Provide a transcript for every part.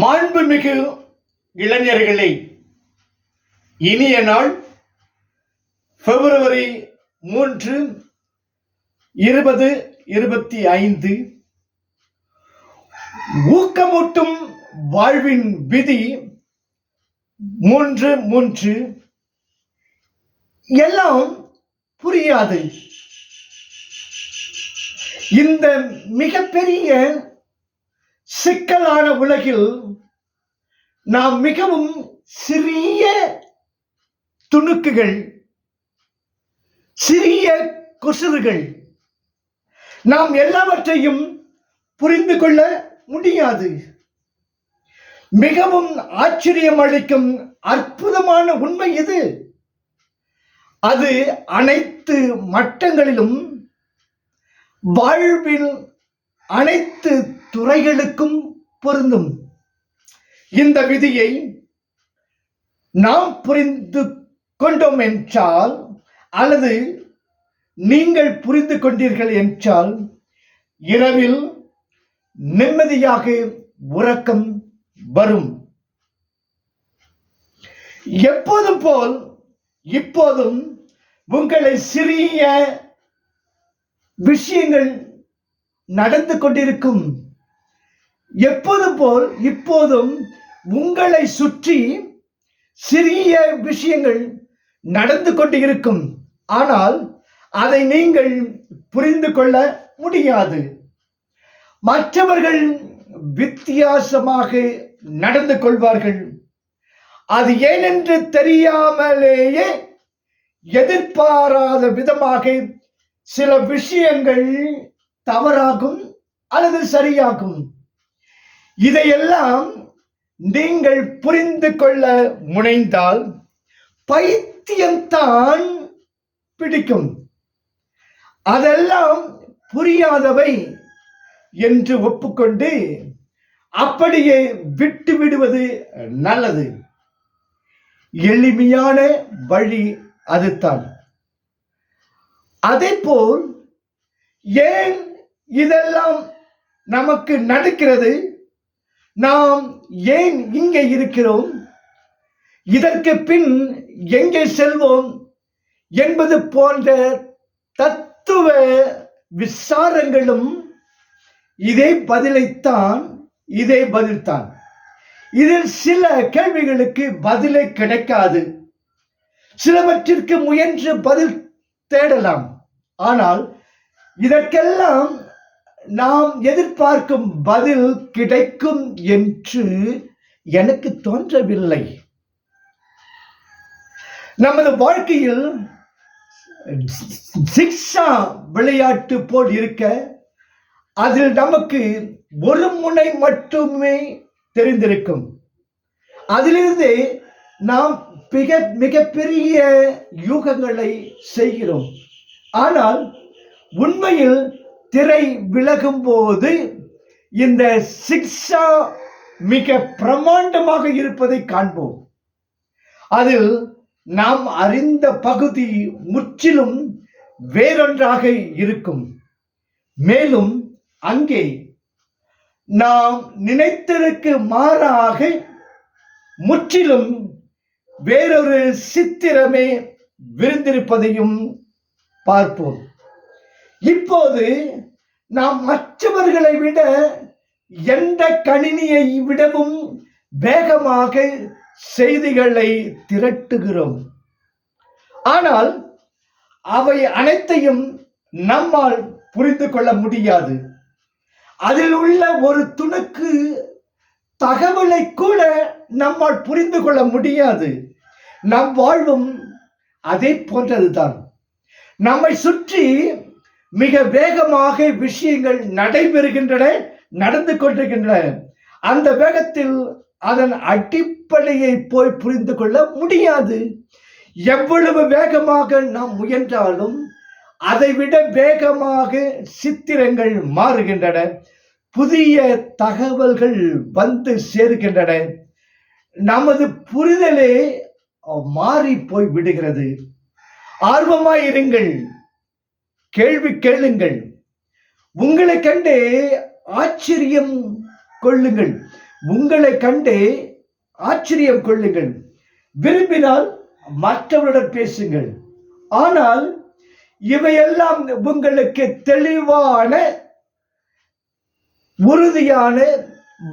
மாண்புமிகு இளைஞர்களே இனிய நாள் பிப்ரவரி மூன்று இருபது இருபத்தி ஐந்து. ஊக்கமூட்டும் வாழ்வின் விதி மூன்று மூன்று. எல்லாம் புரியாது. இந்த மிகப்பெரிய சிக்கலான உலகில் நாம் மிகவும் சிறிய துணுக்குகள் சிறிய கொசுறுகள் நாம் எல்லாவற்றையும் புரிந்து கொள்ள முடியாது. மிகவும் ஆச்சரியம் அளிக்கும் அற்புதமான உண்மை இது அது அனைத்து மட்டங்களிலும் வாழ்வில் அனைத்து துறைகளுக்கும் பொருந்தும். இந்த விதியை நாம் புரிந்து கொண்டோம் என்றால் அல்லது நீங்கள் புரிந்து கொண்டீர்கள் என்றால் இரவில் நிம்மதியாக உறக்கம் வரும். எப்போதும் போல் இப்போதும் உங்களை சிறிய விஷயங்கள் நடந்து கொண்டிருக்கும். எப்போதும் போல் இப்போதும் உங்களை சுற்றி சிறிய விஷயங்கள் நடந்து கொண்டு இருக்கும் ஆனால் அதை நீங்கள் புரிந்து கொள்ள முடியாது. மற்றவர்கள் வித்தியாசமாக நடந்து கொள்வார்கள். அது ஏனென்று தெரியாமலேயே எதிர்பாராத விதமாக சில விஷயங்கள் தவறாகும் அல்லது சரியாகும். இதையெல்லாம் நீங்கள் புரிந்து கொள்ள முனைந்தால் பைத்தியம்தான் பிடிக்கும். அதெல்லாம் புரியாதவை என்று ஒப்புக்கொண்டு அப்படியே விட்டு விடுவது நல்லது. எளிமையான வழி அதுதான். அதே போல் ஏன் இதெல்லாம் நமக்கு நடக்கிறது. நாம் ஏன் இங்கே இருக்கிறோம்? இதற்கு பின் எங்கே செல்வோம்? என்பது போன்ற தத்துவ விசாரங்களும் இதே பதிலைத்தான் இதே பதில்தான். இதில் சில கேள்விகளுக்கு பதிலை கிடைக்காது. சிலவற்றிற்கு முயன்று பதில் தேடலாம். ஆனால் இதற்கெல்லாம் நாம் எதிர்பார்க்கும் பதில் கிடைக்கும் என்று எனக்கு தோன்றவில்லை. நமது வாழ்க்கையில் சிக்ஷா விளையாட்டு போல் இருக்க அதில் நமக்கு ஒரு முனை மட்டுமே தெரிந்திருக்கும். அதிலிருந்து நாம் மிக மிகப்பெரிய யூகங்களை செய்கிறோம். ஆனால் உண்மையில் திரை விலகும் போது இந்த சிக்ஷா மிக பிரமாண்டமாக இருப்பதை காண்போம். அதில் நாம் அறிந்த பகுதி முற்றிலும் வேறொன்றாக இருக்கும். மேலும் அங்கே நாம் நினைத்ததற்கு மாறாக முற்றிலும் வேறொரு சித்திரமே விருந்திருப்பதையும் பார்ப்போம். இப்போது நாம் மற்றவர்களை விட எந்த கணினியை விடவும் வேகமாக செய்திகளை திரட்டுகிறோம். ஆனால் அவை அனைத்தையும் நம்மால் புரிந்து கொள்ள முடியாது. அதில் உள்ள ஒரு துணுக்கு தகவலை கூட நம்மால் புரிந்து கொள்ள முடியாது. நம் வாழ்வும் அதே போன்றதுதான். நம்மை சுற்றி மிக வேகமாக விஷயங்கள் நடைபெறுகின்றன நடந்து கொண்டிருக்கின்றன. அந்த வேகத்தில் அதன் அடிப்படையை போய் புரிந்து கொள்ள முடியாது. எவ்வளவு வேகமாக நாம் முயன்றாலும் அதைவிட வேகமாக சித்திரங்கள் மாறுகின்றன. புதிய தகவல்கள் வந்து சேர்கின்றன. நமது புரிதலே மாறி போய் விடுகிறது. ஆர்வமாயிருங்கள் கேள்வி கேளுங்கள். உங்களை கண்டே ஆச்சரியம் கொள்ளுங்கள். உங்களை கண்டே ஆச்சரியம் கொள்ளுங்கள். விரும்பினால் மற்றவருடன் பேசுங்கள். ஆனால் இவையெல்லாம் உங்களுக்கு தெளிவான உறுதியான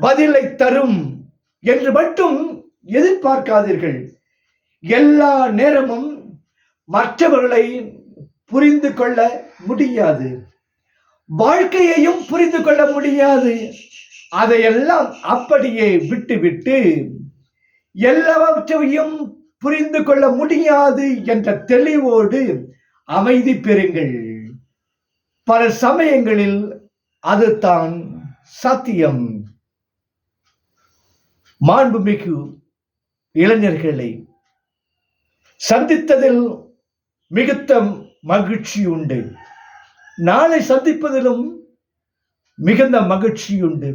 பதிலை தரும் என்று மட்டும் எதிர்பார்க்காதீர்கள். எல்லா நேரமும் மற்றவர்களை புரிந்து கொள்ள முடியாது. வாழ்க்கையையும் புரிந்து கொள்ள முடியாது. அதையெல்லாம் அப்படியே விட்டுவிட்டு எல்லாவற்றையும் புரிந்து கொள்ள முடியாது என்ற தெளிவோடு அமைதி பெறுங்கள். பல சமயங்களில் அதுதான் சத்தியம். மாண்புமிகு இளைஞர்களை சந்தித்ததில் மிகுத்த மகிழ்ச்சி உண்டு நாளை சந்திப்பதிலும் மிகுந்த மகிழ்ச்சி உண்டு